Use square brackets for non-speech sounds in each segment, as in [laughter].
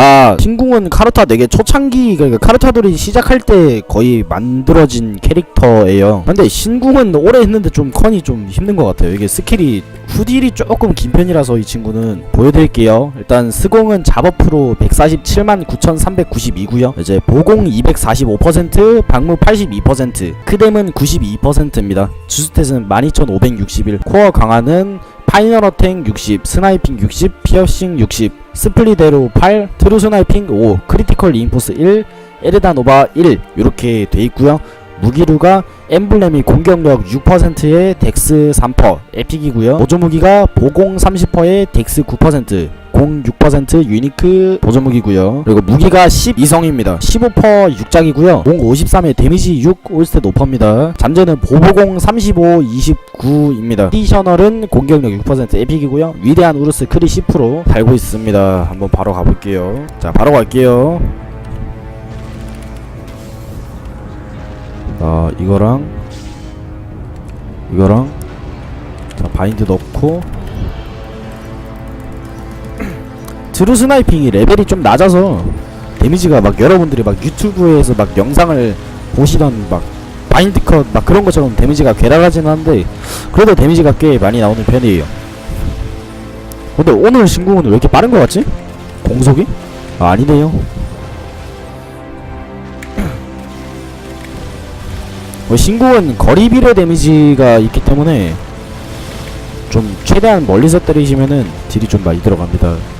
아. 신궁은 카르타 4개 초창기 그러니까 카르타들이 시작할 때 거의 만들어진 캐릭터예요. 근데 신궁은 오래 했는데 좀 컨이 좀 힘든 것 같아요. 이게 스킬이 후딜이 조금 긴 편이라서 이 친구는 보여드릴게요. 일단 스공은 잡어프로 147만 9392고요. 이제 보공 245% 방무 82% 크뎀은 92%입니다. 주스탯은 12561 코어 강화는 파이널 어택 60, 스나이핑 60, 피어싱 60, 스플리데로 8, 트루 스나이핑 5, 크리티컬 리인포스 1, 에르다 노바 1 이렇게 돼 있고요. 무기류가 엠블렘이 공격력 6%에 덱스 3%, 에픽이고요. 보조 무기가 보공 30%에 덱스 9%, 공6% 유니크 보조 무기고요. 그리고 무기가 12성입니다. 15% 6작이고요. 공 53에 데미지 6 올스탯 5%입니다. 잠재는 보보공 35 29입니다. 디셔널은 공격력 6% 에픽이고요. 위대한 우르스 크리 10% 달고 있습니다. 한번 바로 가볼게요. 자, 바로 갈게요. 아, 이거랑 이거랑 자, 바인드 넣고 드루 스나이핑이 레벨이 좀 낮아서 데미지가 막 여러분들이 막 유튜브에서 막 영상을 보시던 막 바인드 컷 막 그런 것처럼 데미지가 괴랄하진 않은데 그래도 데미지가 꽤 많이 나오는 편이에요. 근데 오늘 신궁은 왜 이렇게 빠른 것 같지? 공속이? 아, 아니네요. 어, 신궁은 거리 비례 데미지가 있기 때문에 좀 최대한 멀리서 때리시면은 딜이 좀 많이 들어갑니다.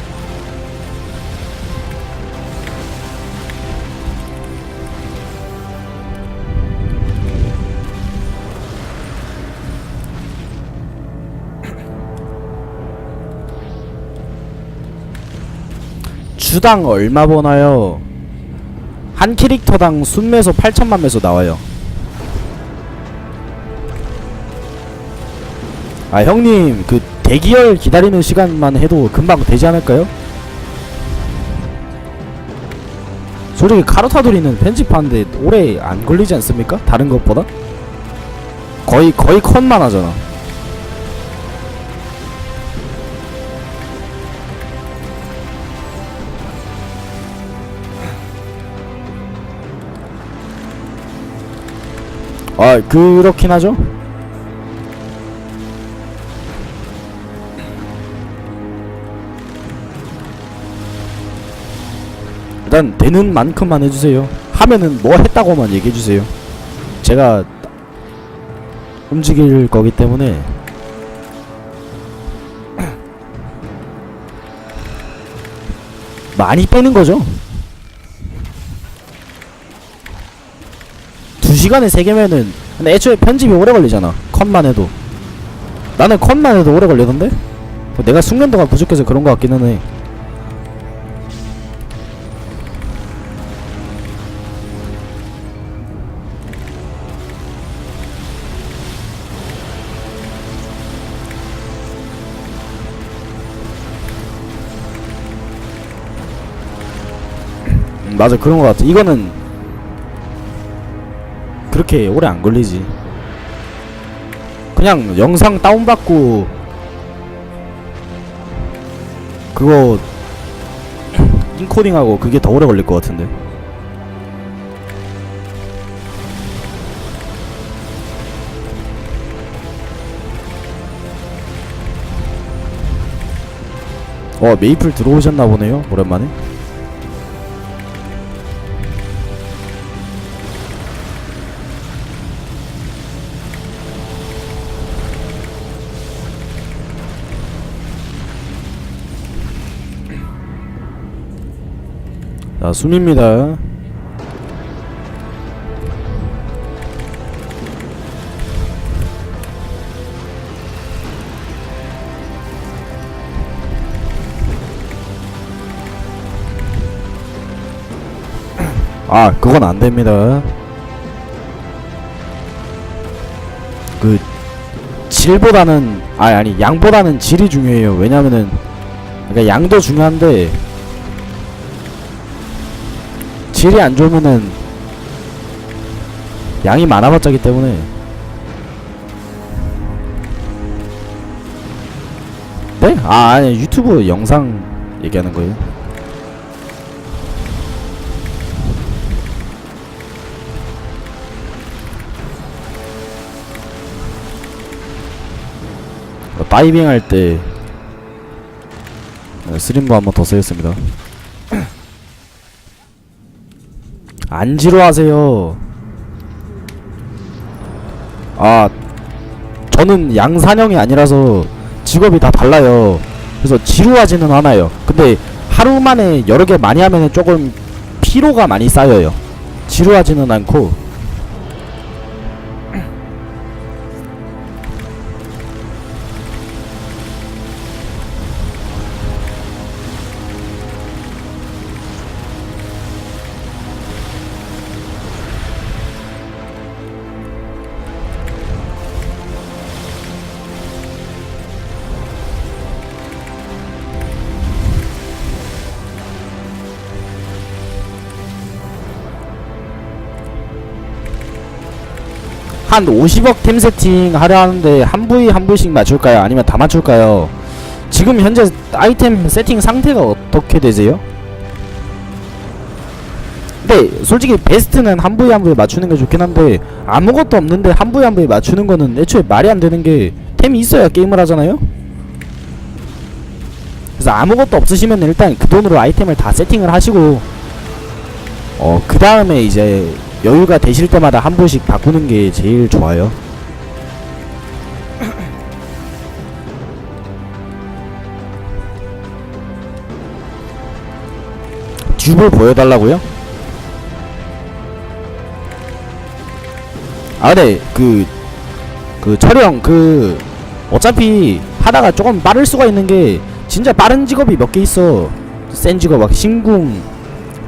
주당 얼마 버나요? 한 캐릭터당 순매소 8천만 매소 나와요. 아 형님 그 대기열 기다리는 시간만 해도 금방 되지 않을까요? 솔직히 카르타돌이는 편집하는데 오래 안 걸리지 않습니까? 다른 것보다? 거의 거의 컷만 하잖아. 아 그렇긴 하죠. 일단 되는 만큼만 해주세요. 하면은 뭐 했다고만 얘기해주세요. 제가 움직일 거기 때문에 [clears throat] 많이 빼는 거죠. 두 시간에 세 개면은 근데 애초에 편집이 오래 걸리잖아. 컷만 해도 나는 컷만 해도 오래 걸리던데. 내가 숙련도가 부족해서 그런 거 같기는 해. 음, 맞아 그런 거 같아. 이거는 그렇게 오래 안 걸리지. 그냥 영상 다운받고 그거 [clears throat] 인코딩하고 그게 더 오래 걸릴 것 같은데. 어 메이플 들어오셨나 보네요 오랜만에 자 숨입니다. [clears throat] 아 그건 안 됩니다. 그 질보다는 아니 아니 양보다는 질이 중요해요. 왜냐면은 그러니까 양도 중요한데 질이 안 좋으면은 양이 많아봤자기 때문에. 네? 아 아니 유튜브 영상 얘기하는 거예요? 어, 다이빙 할 때 스림도 어, 한번 더 쓰겠습니다. 안 지루하세요. 아 저는 양산형이 아니라서 직업이 다 달라요. 그래서 지루하지는 않아요. 근데 하루 만에 여러 개 많이 하면 조금 피로가 많이 쌓여요. 지루하지는 않고 한 50억 템 세팅 하려 하는데 한 부위 한 부위씩 맞출까요? 아니면 다 맞출까요? 지금 현재 아이템 세팅 상태가 어떻게 되세요? 근데 솔직히 베스트는 한 부위 한 부위 맞추는 게 좋긴 한데 아무것도 없는데 한 부위 한 부위 맞추는 거는 애초에 말이 안 되는 게 템이 있어야 게임을 하잖아요? 그래서 아무것도 없으시면 일단 그 돈으로 아이템을 다 세팅을 하시고 어 그 다음에 이제 여유가 되실 때마다 한 번씩 바꾸는 게 제일 좋아요. 듀블 보여달라고요? 아, 네, 그, 그, 철형, 그, 어차피 하다가 조금 빠를 수가 있는 게, 진짜 빠른 직업이 몇 개 있어. 센 직업, 막, 신궁,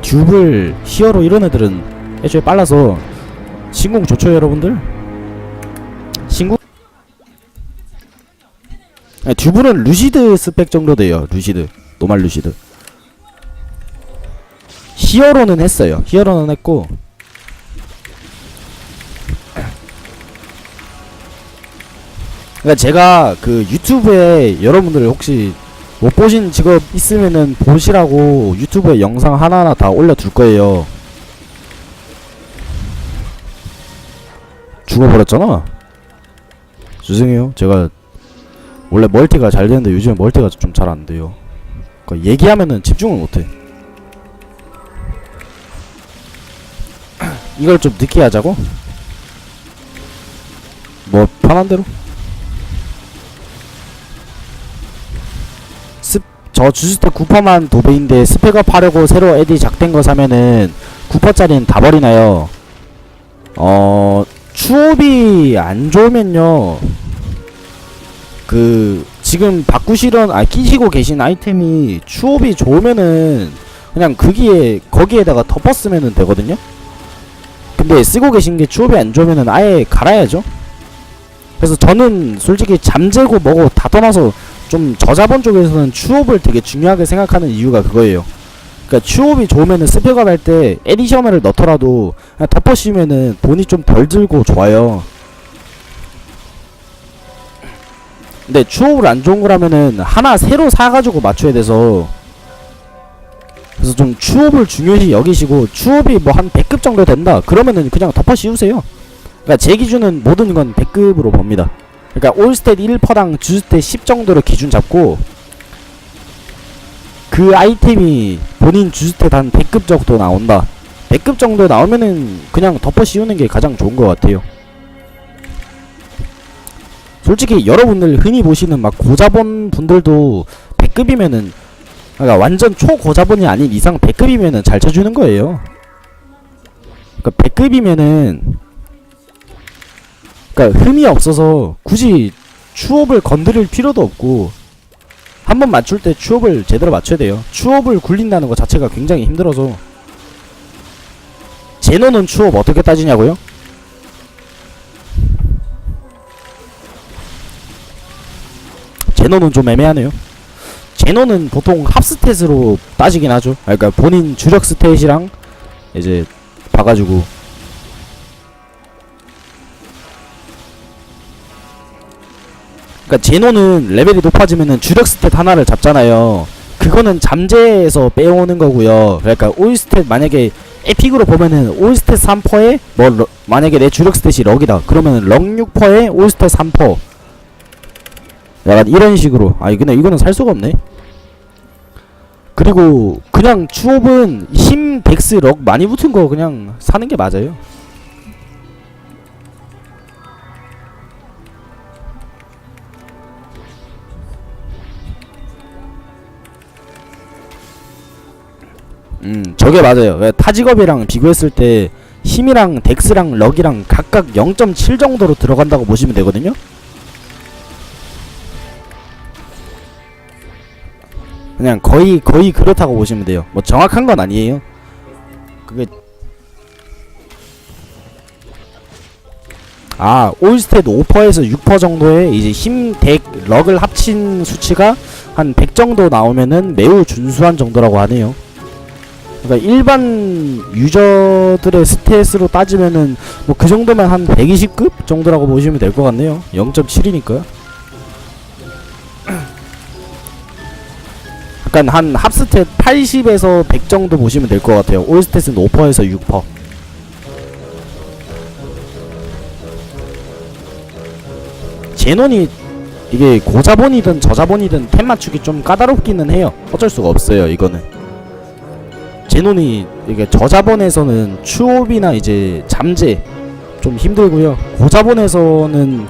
듀블, 히어로 이런 애들은 애초에 빨라서 신궁 좋죠 여러분들? 신궁 아, 듀블은 루시드 스펙 정도 돼요 루시드. 노말 루시드. 히어로는 했어요. 히어로는 했고. 그러니까 제가 그 유튜브에 여러분들 혹시 못 보신 직업 있으면은 보시라고 유튜브에 영상 하나하나 다 올려둘 거예요. 죽어버렸잖아. 죄송해요. 제가 원래 멀티가 잘 되는데 요즘 멀티가 좀 잘 안 돼요. 그러니까 얘기하면은 집중을 못해. [clears throat] 이걸 좀 늦게 하자고? 뭐 편한 대로? 저 주스테 9퍼만 도배인데 스펙업 하려고 새로 에디 작된 거 사면은 9퍼짜리는 다 버리나요? 어, 추업이 안 좋으면요. 그, 지금 바꾸시던, 아, 끼시고 계신 아이템이 추업이 좋으면은 그냥 거기에, 거기에다가 덮었으면 되거든요? 근데 쓰고 계신 게 추업이 안 좋으면은 아예 갈아야죠? 그래서 저는 솔직히 잠재고 뭐고 다 떠나서 좀 저자본 쪽에서는 추업을 되게 중요하게 생각하는 이유가 그거예요. 그러니까 추업이 좋으면은 스펙업 할때 에디셔널을 넣더라도 그냥 덮어 씌우면은 돈이 좀 덜 들고 좋아요. 근데 추업을 안 좋은 거라면은 하나 새로 사가지고 맞춰야 돼서 그래서 좀 추업을 중요시 여기시고 추업이 뭐 한 100급 정도 된다 그러면은 그냥 덮어 씌우세요. 그러니까 제 기준은 모든 건 100급으로 봅니다. 그러니까 올스탯 1퍼당 주스탯 10 정도로 기준 잡고 그 아이템이 본인 주스탯 한 100급 정도 나온다. 100급 정도 나오면은 그냥 덮어 씌우는 게 가장 좋은 것 같아요. 솔직히 여러분들 흔히 보시는 막 고자본 분들도 100급이면은 그러니까 완전 초고자본이 아닌 이상 100급이면은 잘 쳐주는 거예요. 그러니까 100급이면은 그러니까 흠이 없어서 굳이 추업을 건드릴 필요도 없고 한 번 맞출 때 추업을 제대로 맞춰야 돼요. 추업을 굴린다는 것 자체가 굉장히 힘들어서 제노는 추업 어떻게 따지냐고요? 제노는 좀 애매하네요. 제노는 보통 합 스탯으로 따지긴 하죠. 아, 그러니까 본인 주력 스탯이랑 이제 봐가지고 그러니까 제노는 레벨이 높아지면은 주력 스탯 하나를 잡잖아요. 그거는 잠재에서 빼오는 거고요. 그러니까 올 스탯 만약에 에픽으로 보면은 올 스탯 3퍼에 뭐 러, 만약에 내 주력 스탯이 럭이다. 그러면은 럭 6퍼에 올 스탯 3퍼. 약간 이런 식으로 아니 근데 이거는 살 수가 없네 그리고 그냥 추업은 힘 덱스 럭 많이 붙은 거 그냥 사는 게 맞아요 음 저게 맞아요 왜 타 직업이랑 비교했을 때 힘이랑 덱스랑 럭이랑 각각 0.7 정도로 들어간다고 보시면 되거든요 그냥 거의 거의 그렇다고 보시면 돼요. 뭐 정확한 건 아니에요. 그게 아 올스탯 5%에서 6% 정도의 이제 힘, 덱, 럭을 합친 수치가 한 100 정도 나오면은 매우 준수한 정도라고 하네요. 그러니까 일반 유저들의 스탯으로 따지면은 뭐 그 정도면 한 120급 정도라고 보시면 될 것 같네요. 0.7이니까. [clears throat] 약간 한 합스탯 80에서 100 정도 보시면 될 것 같아요. 올스탯은 5%에서 6%. 제논이 이게 고자본이든 저자본이든 템 맞추기 좀 까다롭기는 해요. 어쩔 수가 없어요, 이거는. 제논이 이게 저자본에서는 추옵이나 이제 잠재 좀 힘들고요. 고자본에서는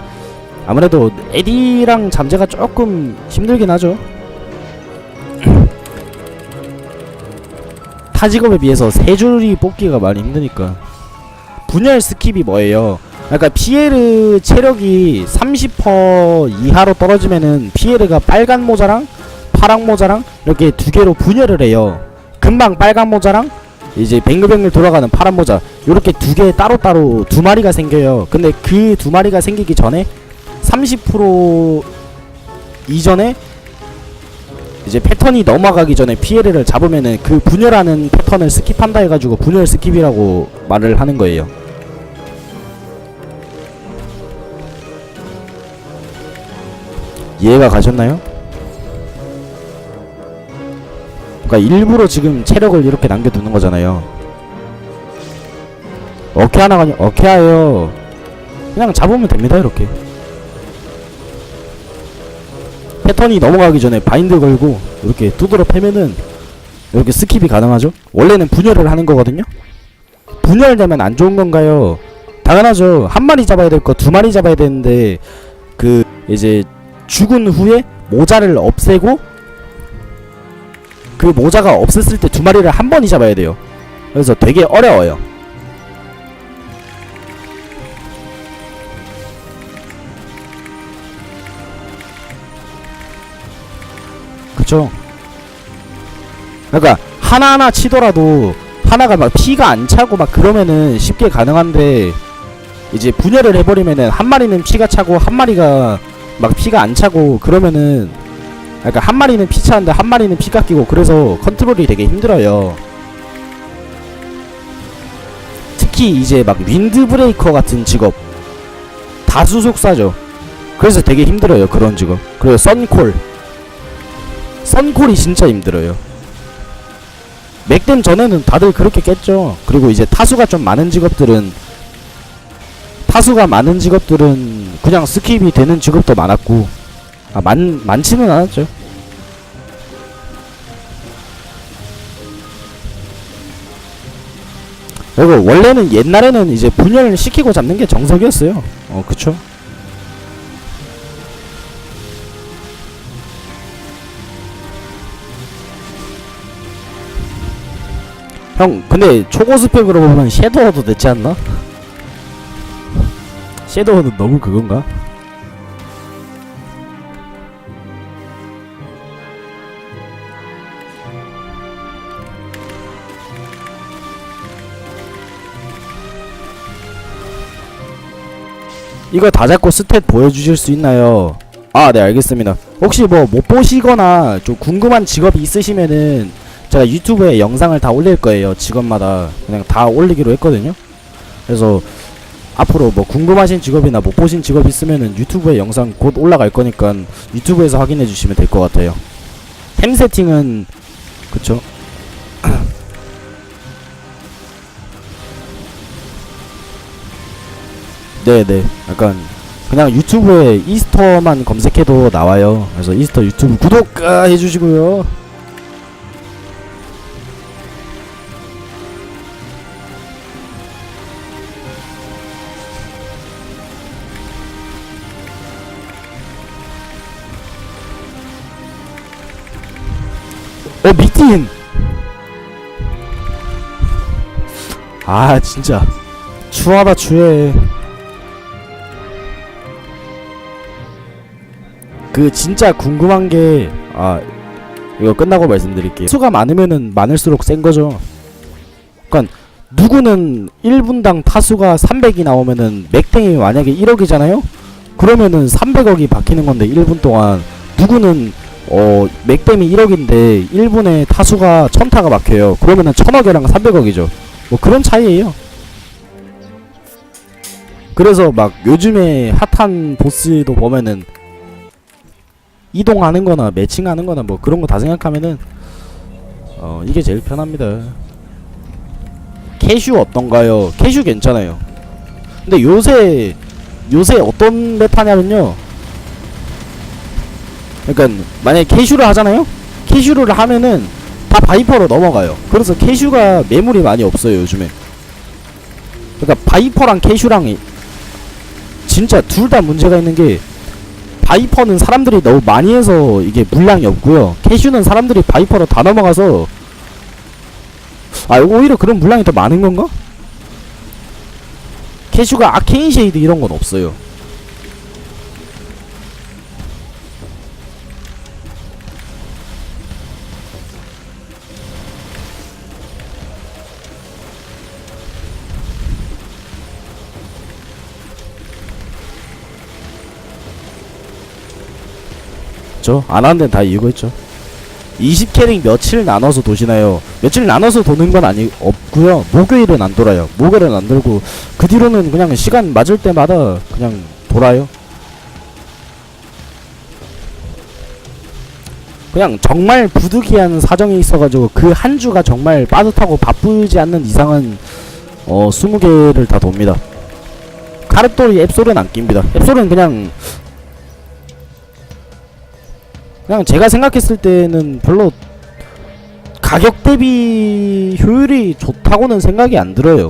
아무래도 에디랑 잠재가 조금 힘들긴 하죠. [clears throat] 타 직업에 비해서 세 줄이 뽑기가 많이 힘드니까 분열 스킵이 뭐예요? 그러니까 피에르 체력이 30% 이하로 떨어지면은 피에르가 빨간 모자랑 파랑 모자랑 이렇게 두 개로 분열을 해요. 금방 빨간 모자랑 이제 뱅글뱅글 돌아가는 파란 모자 이렇게 두 개 따로따로 두 마리가 생겨요. 근데 그 두 마리가 생기기 전에 30% 이전에 이제 패턴이 넘어가기 전에 피에르를 잡으면은 그 분열하는 패턴을 스킵한다 해가지고 분열 스킵이라고 말을 하는 거예요. 이해가 가셨나요? 그러니까 일부러 지금 체력을 이렇게 남겨두는 거잖아요. 어케 하나가 어케하요. 그냥 잡으면 됩니다 이렇게. 패턴이 넘어가기 전에 바인드 걸고 이렇게 두드러 패면은 이렇게 스킵이 가능하죠. 원래는 분열을 하는 거거든요. 분열되면 안 좋은 건가요? 당연하죠. 한 마리 잡아야 될 거 두 마리 잡아야 되는데 그 이제 죽은 후에 모자를 없애고 그 모자가 없었을 때 두 마리를 한 번이 잡아야 돼요. 그래서 되게 어려워요. 그쵸? 그러니까 하나하나 치더라도 하나가 막 피가 안 차고 막 그러면은 쉽게 가능한데 이제 분열을 해버리면은 한 마리는 피가 차고 한 마리가 막 피가 안 차고 그러면은 그러니까 한 마리는 피 차는데 한 마리는 피가 끼고 그래서 컨트롤이 되게 힘들어요. 특히 이제 막 윈드 브레이커 같은 직업 다수 속사죠. 그래서 되게 힘들어요 그런 직업. 그리고 썬콜 썬콜이 진짜 힘들어요. 맥댐 전에는 다들 그렇게 깼죠. 그리고 이제 타수가 좀 많은 직업들은 타수가 많은 직업들은 그냥 스킵이 되는 직업도 많았고 아, 많, 많지는 않았죠. 그리고 원래는 옛날에는 이제 분열을 시키고 잡는 게 정석이었어요. 어, 그쵸. 형, 근데 초고 스펙으로 보면 섀도우도 됐지 않나? [laughs] 섀도우는 너무 그건가? 이거 다 잡고 스탯 보여주실 수 있나요? 아, 네, 알겠습니다. 혹시 뭐 못 보시거나 좀 궁금한 직업이 있으시면은 제가 유튜브에 영상을 다 올릴 거예요. 직업마다 그냥 다 올리기로 했거든요. 그래서 앞으로 뭐 궁금하신 직업이나 못 보신 직업 있으면은 유튜브에 영상 곧 올라갈 거니까 유튜브에서 확인해 주시면 될 것 같아요. 템 세팅은 그쵸? 네네 약간 그냥 유튜브에 이스터만 검색해도 나와요. 그래서 이스터 유튜브 구독 아, 해주시고요. 어 미팅. 아 진짜 추하다 추해. 그 진짜 궁금한 게 아 이거 끝나고 말씀드릴게요. 수가 많으면은 많을수록 센 거죠. 그러니까 누구는 1분당 타수가 300이 나오면은 맥탱이 만약에 1억이잖아요. 그러면은 300억이 박히는 건데 1분 동안 누구는 어 맥댐이 1억인데 1분에 타수가 1000타가 박혀요. 그러면은 1000억이랑 300억이죠. 뭐 그런 차이예요. 그래서 막 요즘에 핫한 보스도 보면은 이동하는 거나 매칭하는 거나 뭐 그런 거 다 생각하면은 어 이게 제일 편합니다. 캐슈 어떤가요? 캐슈 괜찮아요. 근데 요새 요새 어떤 메타냐면요. 그러니까 만약에 캐슈를 하잖아요. 캐슈를 하면은 다 바이퍼로 넘어가요. 그래서 캐슈가 매물이 많이 없어요 요즘에. 그러니까 바이퍼랑 캐슈랑 이- 진짜 둘 다 문제가 있는 게 바이퍼는 사람들이 너무 많이 해서 이게 물량이 없고요. 캐슈는 사람들이 바이퍼로 다 넘어가서 아 오히려 그런 물량이 더 많은 건가? 캐슈가 아케인 쉐이드 이런 건 없어요. 저안 하는 데는 다 이유가 있죠. 20캐릭 며칠 나눠서 도시나요? 며칠 나눠서 도는 건 아니 없고요. 목요일은 안 돌아요. 목요일은 안 돌고 그 뒤로는 그냥 시간 맞을 때마다 그냥 돌아요. 그냥 정말 부득이한 사정이 있어가지고 그 한 주가 정말 빠듯하고 바쁘지 않는 이상은 어 20개를 다 돕니다. 카르토리 앱솔은 안 낍니다. 앱솔은 그냥 그냥 제가 생각했을 때는 별로 가격 대비 효율이 좋다고는 생각이 안 들어요.